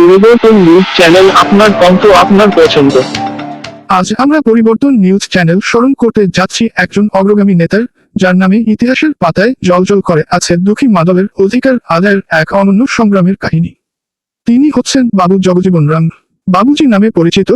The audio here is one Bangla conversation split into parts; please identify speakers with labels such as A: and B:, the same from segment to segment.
A: পরিবর্তন নিউজ চ্যানেল আপনার কণ্ঠ আপনার পছন্দ।
B: আজ আমরা পরিবর্তন নিউজ চ্যানেল স্মরণ করতে যাচ্ছি একজন অগ্রগামী নেতার, যার নামে ইতিহাসের পাতায় জলজল করে আছে দুঃখী মাদলের অধিকার আদায়ের এক অনন্য সংগ্রামের কাহিনী। তিনি হচ্ছেন বাবু জগজীবন রাম। বাবুজি নামে পরিচিত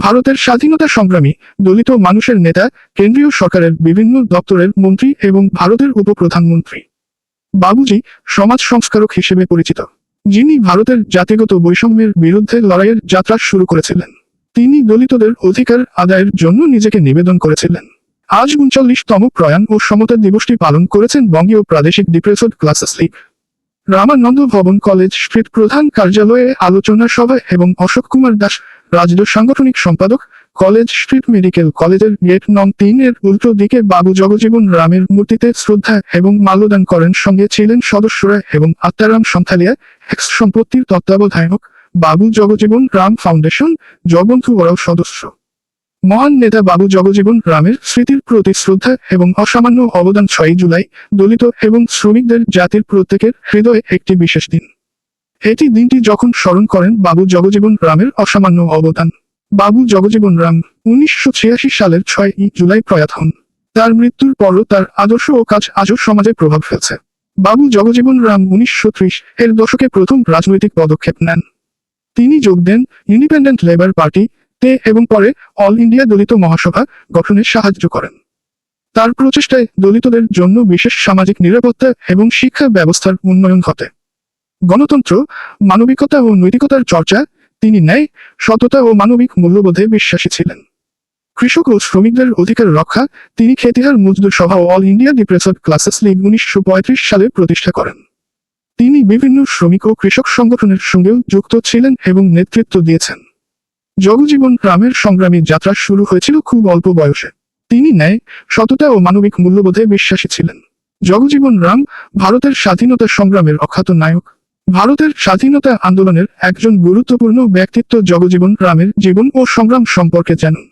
B: ভারতের স্বাধীনতা সংগ্রামী দলিত মানুষের নেতা, কেন্দ্রীয় সরকারের বিভিন্ন দপ্তরের মন্ত্রী এবং ভারতের উপপ্রধানমন্ত্রী। বাবুজি সমাজ সংস্কারক হিসেবে পরিচিত। যিনি ভারতের জাতিগত বৈষম্যের বিরুদ্ধে লড়াইয়ের যাত্রা শুরু করেছিলেন। তিনি দলিতদের অধিকার আদায়ের জন্য নিজেকে নিবেদন করেছিলেন। আজ উনচল্লিশতম প্রয়াণ ও সমতা দিবসটি পালন করেছেন বঙ্গীয় প্রাদেশিক ডিপ্রেসড ক্লাসেস লীগ। রামানন্দ ভবন কলেজ স্ট্রিট প্রধান কার্যালয়ে আলোচনা সভা এবং অশোক কুমার দাস রাজ্য সাংগঠনিক সম্পাদক কলেজ স্ট্রিট মেডিকেল কলেজের গেট নং তিন এর উল্টো দিকে বাবু জগজীবন রামের মূর্তিতে শ্রদ্ধা এবং মাল্যদান করেন। সঙ্গে ছিলেন সদস্যরা এবং আত্মারাম সন্থালিয়া, এক্স সম্পত্তির তত্ত্বাবধায়ক বাবু জগজীবন রাম ফাউন্ডেশন জগবন্ধু ওরাও সদস্য। মহান নেতা বাবু জগজীবন রামের স্মৃতির প্রতি শ্রদ্ধা এবং অসামান্য অবদান ছয়ই জুলাই দলিত এবং শ্রমিকদের জাতির প্রত্যেকের হৃদয়ে একটি বিশেষ দিন। এটি দিনটি যখন স্মরণ করেন বাবু জগজীবন রামের অসামান্য অবদান। বাবু জগজীবন রাম, উনিশশো ছিয়াশি সালের ছয় জুলাই প্রয়াত হন। তার মৃত্যুর পরও তার আদর্শ ও কাজ আজও সমাজে প্রভাব ফেলছে। বাবু জগজীবন রাম উনিশশো ত্রিশ এর দশকে প্রথম রাজনৈতিক পদক্ষেপ নেন। তিনি যোগ দেন ইন্ডিপেন্ডেন্ট লেবার পার্টি তে এবং পরে অল ইন্ডিয়া দলিত মহাসভা গঠনে সাহায্য করেন। তার প্রচেষ্টায় দলিতদের জন্য বিশেষ সামাজিক নিরাপত্তা এবং শিক্ষা ব্যবস্থার উন্নয়ন ঘটে। গণতন্ত্র, মানবিকতা ও নৈতিকতার চর্চা তিনি ন্যায়, সততা ও মানবিক মূল্যবোধে বিশ্বাসী ছিলেন। কৃষক ও শ্রমিকদের অধিকার রক্ষা তিনি Khetihar Mazdoor Sabha All India depressed classes league উনিশশো সালে প্রতিষ্ঠা করেন। তিনি বিভিন্ন শ্রমিক ও কৃষক সংগঠনের সঙ্গেও যুক্ত ছিলেন এবং নেতৃত্ব দিয়েছেন। জগজীবন রামের সংগ্রামী যাত্রা শুরু হয়েছিল খুব অল্প বয়সে। তিনি ন্যায়, সততা ও মানবিক মূল্যবোধে বিশ্বাসী ছিলেন। জগজীবন রাম ভারতের স্বাধীনতা সংগ্রামের অখ্যাত নায়ক ভারতের স্বাধীনতা আন্দোলনের একজন গুরুত্বপূর্ণ ব্যক্তিত্ব জগজীবন রামের জীবন ও সংগ্রাম সম্পর্কে জানুন।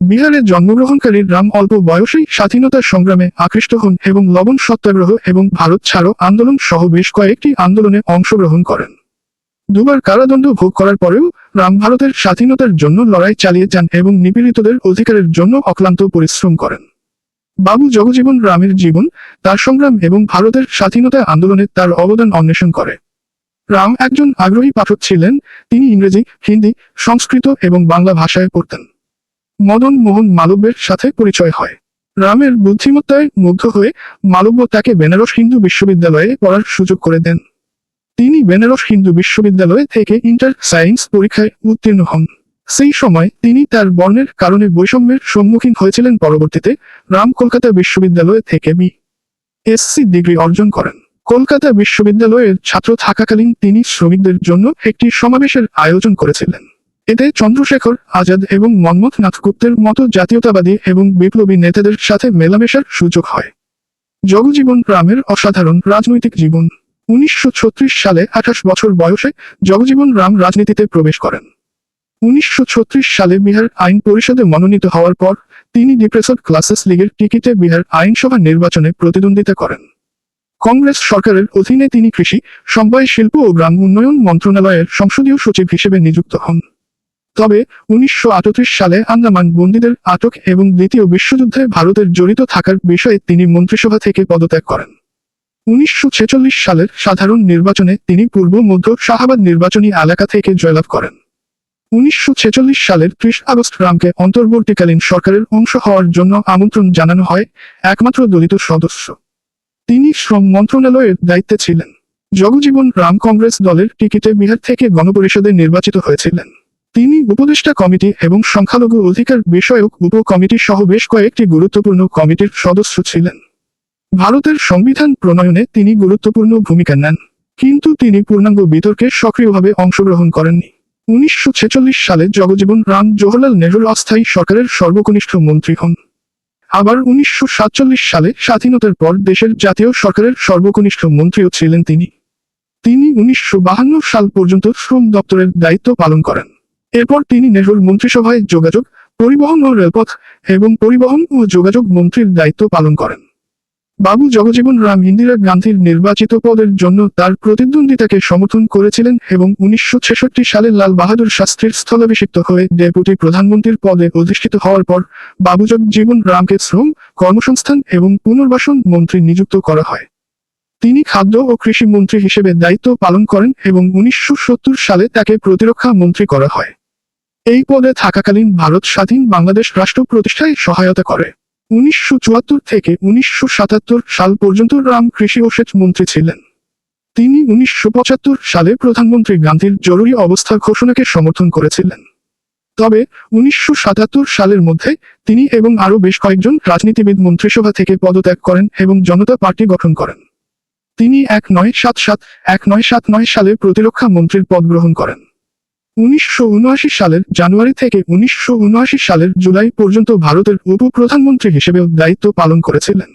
B: বিহারে জন্মগ্রহণকারী রাম অল্প বয়সেই স্বাধীনতা সংগ্রামে আকৃষ্ট হন এবং লবণ সত্যাগ্রহ এবং ভারত ছাড়ো আন্দোলন সহ বেশ কয়েকটি আন্দোলনে অংশগ্রহণ করেন। দুবার কারাদণ্ড ভোগ করার পরেও রাম ভারতের স্বাধীনতার জন্য লড়াই চালিয়ে যান এবং নিপীড়িতদের অধিকারের জন্য অক্লান্ত পরিশ্রম করেন। বাবু জগজীবন রামের জীবন, তার সংগ্রাম এবং ভারতের স্বাধীনতা আন্দোলনে তার অবদান অন্বেষণ করে। রাম একজন আগ্রহী পাঠক ছিলেন। তিনি ইংরেজি, হিন্দি, সংস্কৃত এবং বাংলা ভাষায় পড়তেন। মদন মোহন মালব্যের সাথে পরিচয় হয়। রামের বুদ্ধিমত্তায় মুগ্ধ হয়ে মালব্য তাকে বেনারস হিন্দু বিশ্ববিদ্যালয়ে পড়ার সুযোগ করে দেন। তিনি বেনারস হিন্দু বিশ্ববিদ্যালয় থেকে ইন্টার সায়েন্স পরীক্ষায় উত্তীর্ণ হন। সেই সময় তিনি তার বর্ণের কারণে বৈষম্যের সম্মুখীন হয়েছিলেন। পরবর্তীতে রাম কলকাতা বিশ্ববিদ্যালয় থেকে বি এসসি ডিগ্রি অর্জন করেন। কলকাতা বিশ্ববিদ্যালয়ের ছাত্র থাকাকালীন তিনি শ্রমিকদের জন্য একটি সমাবেশের আয়োজন করেছিলেন। এতে চন্দ্রশেখর আজাদ এবং মনমথ নাথ গুপ্তের মতো জাতীয়তাবাদী এবং বিপ্লবী নেতাদের সাথে মেলামেশার সুযোগ হয়। জগজীবন রামের অসাধারণ রাজনৈতিক জীবন। উনিশশো ছত্রিশ সালে আঠাশ বছর বয়সে জগজীবন রাম রাজনীতিতে প্রবেশ করেন। উনিশশো ছত্রিশ সালে বিহার আইন পরিষদে মনোনীত হওয়ার পর তিনি ডিপ্রেসড ক্লাসেস লীগের টিকিটে বিহার আইনসভা নির্বাচনে প্রতিদ্বন্দ্বিতা করেন। কংগ্রেস সরকারের অধীনে তিনি কৃষি সমবায় শিল্প ও গ্রাম উন্নয়ন মন্ত্রণালয়ের সংসদীয় সচিব হিসেবে নিযুক্ত হন। তবে উনিশশো আটত্রিশ সালে আন্দামান বন্দীদের আটক এবং দ্বিতীয় বিশ্বযুদ্ধে ভারতের জড়িত থাকার বিষয়ে তিনি মন্ত্রিসভা থেকে পদত্যাগ করেন। উনিশশো ছেচল্লিশ সালের সাধারণ নির্বাচনে তিনি পূর্ব মধ্য শাহাবাদ নির্বাচনী এলাকা থেকে জয়লাভ করেন। উনিশশো ছেচল্লিশ সালের ত্রিশ আগস্ট রামকে অন্তর্বর্তীকালীন সরকারের অংশ হওয়ার জন্য আমন্ত্রণ জানানো হয় একমাত্র দলিত সদস্য। তিনি শ্রম মন্ত্রণালয়ের দায়িত্বে ছিলেন। জগজীবন রাম কংগ্রেস দলের টিকিটে বিহার থেকে গণপরিষদে নির্বাচিত হয়েছিলেন। তিনি উপদেষ্টা কমিটি এবং সংখ্যালঘু অধিকার বিষয়ক উপ কমিটি সহ বেশ কয়েকটি গুরুত্বপূর্ণ কমিটির সদস্য ছিলেন। ভারতের সংবিধান প্রণয়নে তিনি গুরুত্বপূর্ণ ভূমিকা নেন, কিন্তু তিনি পূর্ণাঙ্গ বিতর্কে সক্রিয়ভাবে অংশগ্রহণ করেননি। উনিশশো ছেচল্লিশ সালে জগজীবন রাম জওহরলাল নেহরুর অস্থায়ী সরকারের সর্বকনিষ্ঠ মন্ত্রী হন। আবার উনিশশো সাতচল্লিশ সালে স্বাধীনতার পর দেশের জাতীয় সরকারের সর্বকনিষ্ঠ মন্ত্রীও ছিলেন তিনি। তিনি উনিশশো সাল পর্যন্ত শ্রম দপ্তরের দায়িত্ব পালন করেন। এরপর তিনি নেহরুর মন্ত্রিসভায় যোগাযোগ, পরিবহন ও রেলপথ এবং পরিবহন ও যোগাযোগ মন্ত্রীর দায়িত্ব পালন করেন। বাবু জগজীবন রাম ইন্দিরা গান্ধীর নির্বাচিত পদের জন্য তার প্রতিদ্বন্দ্বিতাকে সমর্থন করেছিলেন এবং উনিশশো ছেষট্টি সালে লাল বাহাদুর শাস্ত্রীর স্থলাভিষিক্ত হয়ে ডেপুটি প্রধানমন্ত্রীর পদে অধিষ্ঠিত হওয়ার পর বাবু জগজীবন রামকে শ্রম, কর্মসংস্থান এবং পুনর্বাসন মন্ত্রী নিযুক্ত করা হয়। তিনি খাদ্য ও কৃষি মন্ত্রী হিসেবে দায়িত্ব পালন করেন এবং উনিশশো সত্তর সালে তাকে প্রতিরক্ষা মন্ত্রী করা হয়। এই পদে থাকাকালীন ভারত স্বাধীন বাংলাদেশ রাষ্ট্র প্রতিষ্ঠায় সহায়তা করে। উনিশশো চুয়াত্তর থেকে উনিশশো সাতাত্তর সাল পর্যন্ত রাম কৃষি ও সেচ মন্ত্রী ছিলেন। তিনি উনিশশো পঁচাত্তর সালে প্রধানমন্ত্রী গান্ধীর জরুরি অবস্থা ঘোষণাকে সমর্থন করেছিলেন। তবে উনিশশো সাতাত্তর সালের মধ্যে তিনি এবং আরও বেশ কয়েকজন রাজনীতিবিদ মন্ত্রিসভা থেকে পদত্যাগ করেন এবং জনতা পার্টি গঠন করেন। তিনি এক নয় সাত সাত এক নয় সাত নয় সালে প্রতিরক্ষা মন্ত্রীর পদ গ্রহণ করেন। উনিশশো উনআশি সালের জানুয়ারি থেকে উনিশশো উনআশি সালের জুলাই পর্যন্ত ভারতের উপ প্রধানমন্ত্রী হিসেবেও দায়িত্ব পালন করেছিলেন।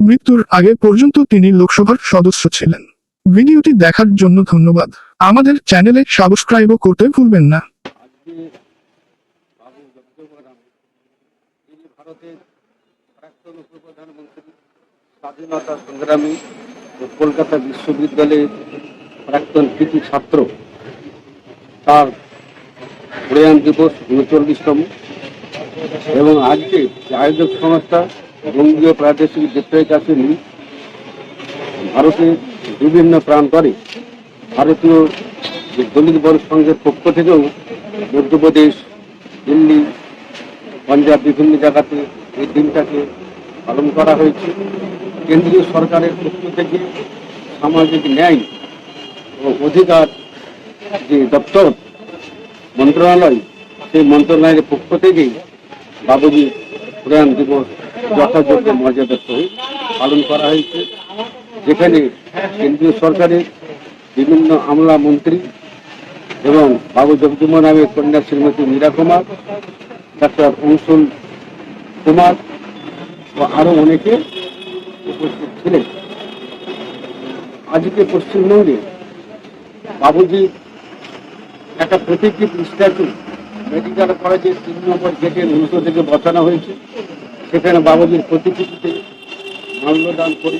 B: মৃত্যুর আগে পর্যন্ত তিনি লোকসভার সদস্য ছিলেন। ভিডিওটি দেখার জন্য ধন্যবাদ। আমাদের চ্যানেলে সাবস্ক্রাইবও করতে ভুলবেন না।
C: স্বাধীনতা সংগ্রামী কলকাতা বিশ্ববিদ্যালয়ের প্রাক্তন কৃতি ছাত্র তার প্রয়াণ দিবস উনচল্লিশতম। এবং আজকে আয়োজক সংস্থা বঙ্গীয় প্রাদেশিক ডিপ্রেস আসেনি। ভারতের বিভিন্ন প্রান্তরে ভারতীয় দলিত বড় সংঘের পক্ষ থেকেও মধ্যপ্রদেশ, দিল্লি, পাঞ্জাব বিভিন্ন জায়গাতে এই দিনটাকে পালন করা হয়েছে। কেন্দ্রীয় সরকারের পক্ষ থেকে সামাজিক ন্যায় ও অধিকার যে দপ্তর, মন্ত্রণালয়, সেই মন্ত্রণালয়ের পক্ষ থেকেই বাবুজি প্রয়াণ দিবস যথাযোগ্য মর্যাদার সহিত পালন করা হয়েছে। যেখানে কেন্দ্রীয় সরকারের বিভিন্ন আমলা মন্ত্রী এবং বাবু জগজীবন নামের কন্যা শ্রীমতী মীরা কুমার, ডাক্তার অংশুল কুমার ও আরও অনেকে উপস্থিত ছিলেন। আজকে পশ্চিমবঙ্গে বাবুজি একটা প্রতীকী স্ট্যাচু মেডিকেল কলেজের তিন নম্বর গেটের উল্টো থেকে বসানো হয়েছে। সেখানে বাবুজির প্রতিকৃতিতে মাল্যদান করে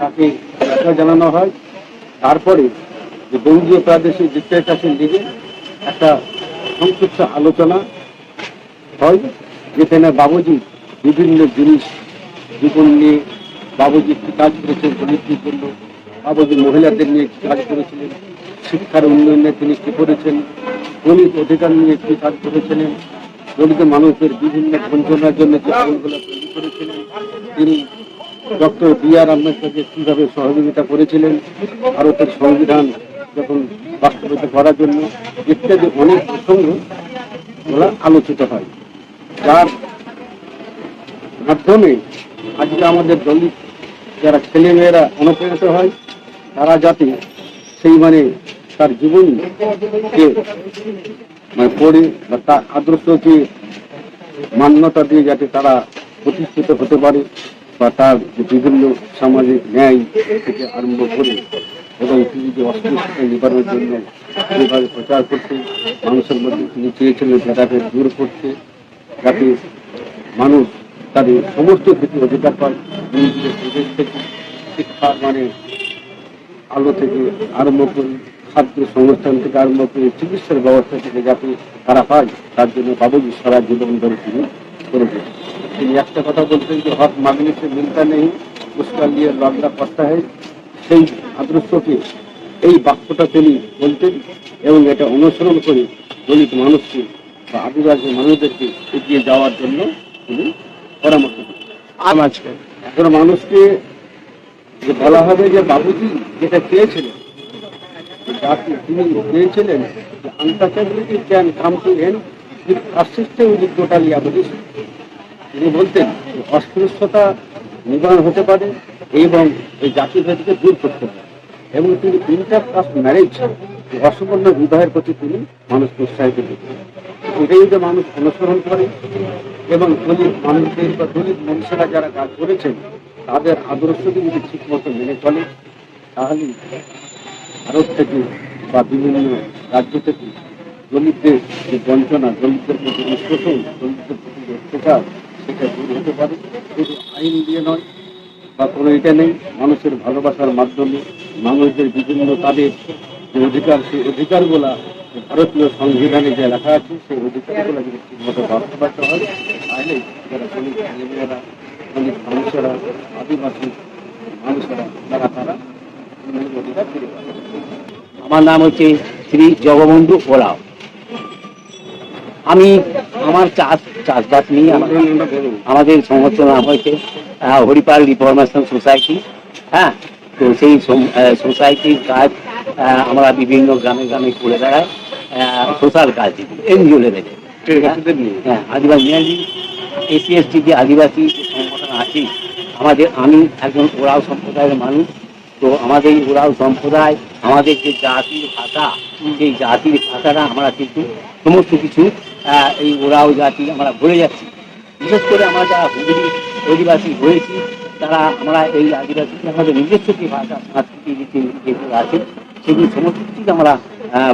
C: তাকে শ্রদ্ধা জানানো হয়। তারপরে যে বঙ্গীয় প্রাদেশিক ডিক্টেটারশিপ লিগে একটা সংক্ষিপ্ত আলোচনা হয়, যেখানে বাবুজি বিভিন্ন জিনিস, জীবন নিয়ে বাবুজি কি কাজ করেছেন দলিতদের জন্য বাবুজি মহিলাদের নিয়ে কি কাজ করেছিলেন শিক্ষার উন্নয়নে তিনি কি করেছেন? দলিত অধিকার নিয়ে কি কাজ করেছিলেন দলিত মানুষের বিভিন্ন বঞ্চনার জন্য যে আইনগুলো তৈরি করেছিলেন তিনি ডক্টর বি আর আম্বেদকরকে কীভাবে সহযোগিতা করেছিলেন, ভারতের সংবিধান যখন বাস্তবায়িত করার জন্য ইত্যাদি অনেক প্রসঙ্গ ওরা আলোচিত হয়। যার মাধ্যমে আজকে আমাদের দলিত যারা ছেলেমেয়েরা অনুপ্রাণিত হয়, তারা যাতে সেই মানে তার জীবনকে মানে পড়ে বা তার আদর্শকে মান্যতা দিয়ে যাতে তারা প্রতিষ্ঠিত হতে পারে বা তার বিভিন্ন সামাজিক ন্যায় থেকে আরম্ভ করে এবং তিনি যে অস্পৃশ্যতা নিবারণের জন্য যেভাবে প্রচার করতে, মানুষের মধ্যে তিনি চেয়েছিলেন ভেদাভেদ দূর করতে, যাতে মানুষ তাদের সমস্ত ক্ষেত্রে অধিকার পায়, নিজেদের প্রদেশ থেকে শিক্ষার মানে আলো থেকে আরম্ভ করে খাদ্য সংস্থান থেকে আরম্ভ করে চিকিৎসার ব্যবস্থা থেকে যাতে তারা পায় তার জন্য বাবুজি সারা জীবন ধরে তিনি করেছেন। তিনি একটা কথা বলতেন যে হক মাগনে সে মিলতা নেই উসকা লিয়ে লড়না পড়তা হয়। সেই আদর্শকে এই বাক্যটা তিনি বলতেন এবং এটা অনুসরণ করে দলিত মানুষকে বা আদিবাসী মানুষদেরকে এগিয়ে যাওয়ার জন্য তিনি পরামর্শ দিতেন।
A: আমাজকে
C: এখন মানুষকে যে বলা হবে যে বাবুজি যেটা চেয়েছিলেন জাতি তিনি চেয়েছিলেন যে can come to end with with totally abolition তিনি বলতেন অস্পৃশ্যতা নিবারণ হতে পারে এবং এই জাতিভেদকে দূর করতে পারে। এবং তিনি ইন্টার কাস্ট ম্যারেজ অসম্পূর্ণ বিবাহের প্রতি তিনি মানুষকে উৎসাহিত এটাই যদি মানুষ অনুসরণ করে এবং দলিত মানুষদের বা দলিত মনীষীরা যারা কাজ করেছেন, তাদের আদর্শকে যদি ঠিক মতো মেনে চলে, তাহলে ভারত থেকে বা বিভিন্ন রাজ্য থেকে দলিতদের যে বঞ্চনা, দলিতদের প্রতি শোষণ, দলিতদের প্রতি অত্যাচার, সেটা দূর হতে পারে। শুধু আইন দিয়ে নয়, বা কোনো এটা নেই, মানুষের ভালোবাসার মাধ্যমে মানুষদের বিভিন্ন তাদের যে অধিকার, সেই অধিকারগুলা ভারতীয় সংবিধানে যে লেখা আছে, সেই অধিকারগুলো যদি ঠিকমতো বাস্তবায়িত হয়, তাহলে যারা দলিত ছেলেমেয়েরা, দলিত মানুষেরা, আদিবাসী মানুষেরা, যারা তারা
D: আমার নাম হচ্ছে শ্রী জগবন্ধু ওরাও আমি আমার চাষ চাষবাস নিয়ে আমাদের সমস্ত নাম হয়েছে হরিপাল রিফরমেশন সোসাইটি হ্যাঁ তো সেই সোসাইটির কাজ আমরা বিভিন্ন গ্রামে গ্রামে করে বেড়াই সোশ্যাল কাজ এনজিও লেভেলে
C: নিয়ে।
D: হ্যাঁ আদিবাসী এসসি এসটি যে আদিবাসী সংগঠন আছে আমাদের আমি একজন ওরাও সম্প্রদায়ের মানুষ তো আমাদের এই ওরাও সম্প্রদায়, আমাদের যে জাতির ভাষা, সেই জাতির ভাষাটা আমরা কিন্তু সমস্ত কিছু এই ওরাও জাতি আমরা ভুলে যাচ্ছি। বিশেষ করে আমরা যারা হুগলি আদিবাসী হয়েছি, তারা আমরা এই আদিবাসী আমাদের নিজস্ব যে ভাষা, সংস্কৃতি রীতি যেগুলো আছে, সেগুলো সমস্ত কিছু আমরা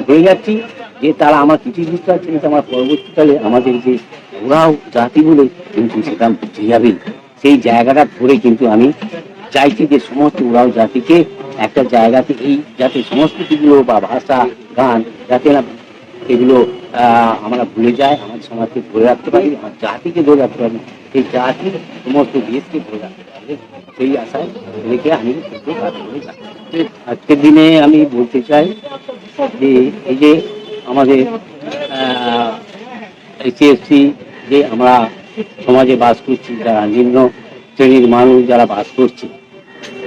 D: ভুলে যাচ্ছি। যে তারা আমার কিছু জিনিসটা আছে কিন্তু আমার পরবর্তীকালে আমাদের যে ওরাও জাতিগুলো কিন্তু সেটা বুঝে যাবে। সেই জায়গাটা ধরে কিন্তু আমি চাইছি যে সমস্ত ওরাও জাতিকে একটা জায়গাতে এই যাতে সংস্কৃতিগুলো বা ভাষা, গান যাতে না এগুলো আমরা ভুলে যাই, আমার সমাজকে ধরে রাখতে পারি, আমার জাতিকে ধরে রাখতে পারি, সেই জাতি সমস্ত দেশকে ধরে রাখতে পারি। সেই আশায় রেখে আমি আজকের দিনে আমি বলতে চাই যে, এই যে আমাদের এসসি যে আমরা সমাজে বাস করছি, যারা নিম্ন শ্রেণির মানুষ যারা বাস করছে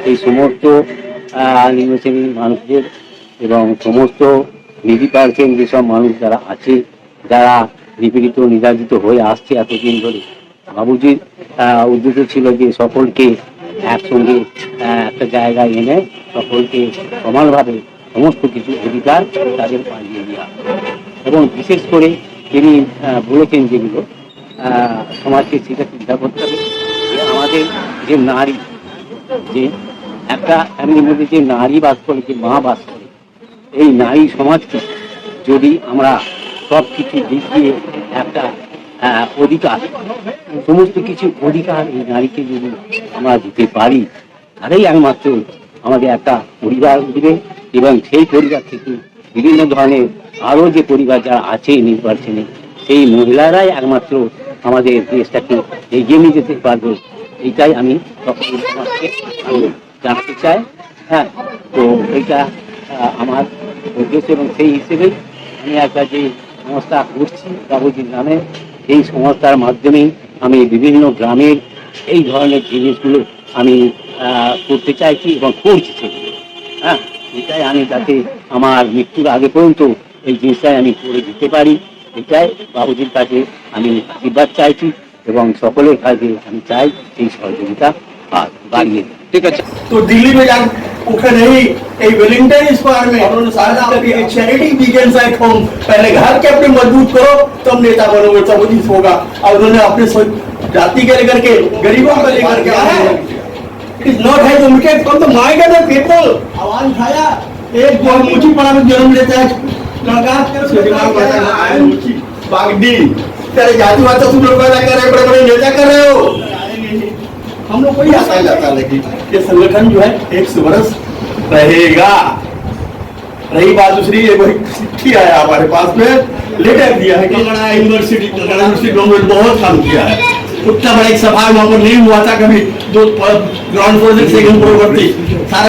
D: এই সমস্ত নিম্ন শ্রেণির মানুষদের এবং সমস্ত নিধি পার্সেন্ট যেসব মানুষ যারা আছে, যারা নিপীড়িত, নির্যাতিত হয়ে আসছে এতদিন ধরে বাবুজির উদ্দেশ্য ছিল যে সকলকে একসঙ্গে একটা জায়গায় এনে সকলকে সমানভাবে সমস্ত কিছু অধিকার তাদের পাইয়ে দেওয়া। এবং বিশেষ করে তিনি বলেছেন যেগুলো সমাজকে সেটা চিন্তা করতে হবে। আমাদের যে নারী যে একটা ফ্যামিলির মধ্যে যে নারী বাস করে যে মা বাস করে, এই নারী সমাজকে যদি আমরা সব কিছু দিক দিয়ে একটা অধিকার, সমস্ত কিছু অধিকার এই নারীকে যদি আমরা দিতে পারি, তাহলেই একমাত্র আমাদের একটা পরিবার উঠবে এবং সেই পরিবার থেকে বিভিন্ন ধরনের আরও যে পরিবার যারা আছে, নির্বাচনে, সেই মহিলারাই একমাত্র আমাদের দেশটাকে এগিয়ে নিয়ে যেতে পারবে। এইটাই আমি সমাজকে আমি জানাতে চাই। হ্যাঁ তো আহ, আমার উদ্দেশ্য এবং সেই হিসেবেই আমি একটা যে সংস্থা করছি বাবুজির নামে এই সংস্থার মাধ্যমেই আমি বিভিন্ন গ্রামের এই ধরনের জিনিসগুলো আমি করতে চাইছি এবং করছি সেগুলো। হ্যাঁ এটাই আমি যাতে আমার মৃত্যুর আগে পর্যন্ত এই জিনিসটাই আমি করে দিতে পারি। এটাই বাবুজির কাছে আমি আশীর্বাদ চাইছি। এবং সকলের কাছে আমি চাই এই সহযোগিতা আর বাড়িয়ে দিন।
C: ঠিক আছে
E: तो दिल्ली में जा उठे नहीं एक वेलिंगटन स्क्वायर में चैरिटी बिगेन्स एट होम पहले घर के अपने मजबूत करो तब नेता बनोगे तब उचित होगा और उन्होंने अपने स्व- जाति के लेकर के गरीबों को लेकर के आए इट इज नॉट है limited from the mind of the people आवाज उठाया एक जो मुची पड़ा में जन्म लेता है लड़का उसके दिमाग में आता है आई एम मुची बागडी तेरे जातिवाद तो तुम लोग पैदा कर रहे हो बड़े बड़े नेता कर रहे हो। हम लोग को ही आता जाता लेकिन ये संगठन जो है, एक सौ वर्ष रहेगा। रही बात दूसरी, ये वही चिट्ठी आया हमारे पास में। लेटर दिया है कि बड़ा यूनिवर्सिटी यूनिवर्सिटी गवर्नमेंट बहुत काम किया है। उतना बड़ा एक सभा वहाँ पर नहीं हुआ था कभी। दो ग्राउंड फ्लोर से सेकंड फ्लोर पर थी।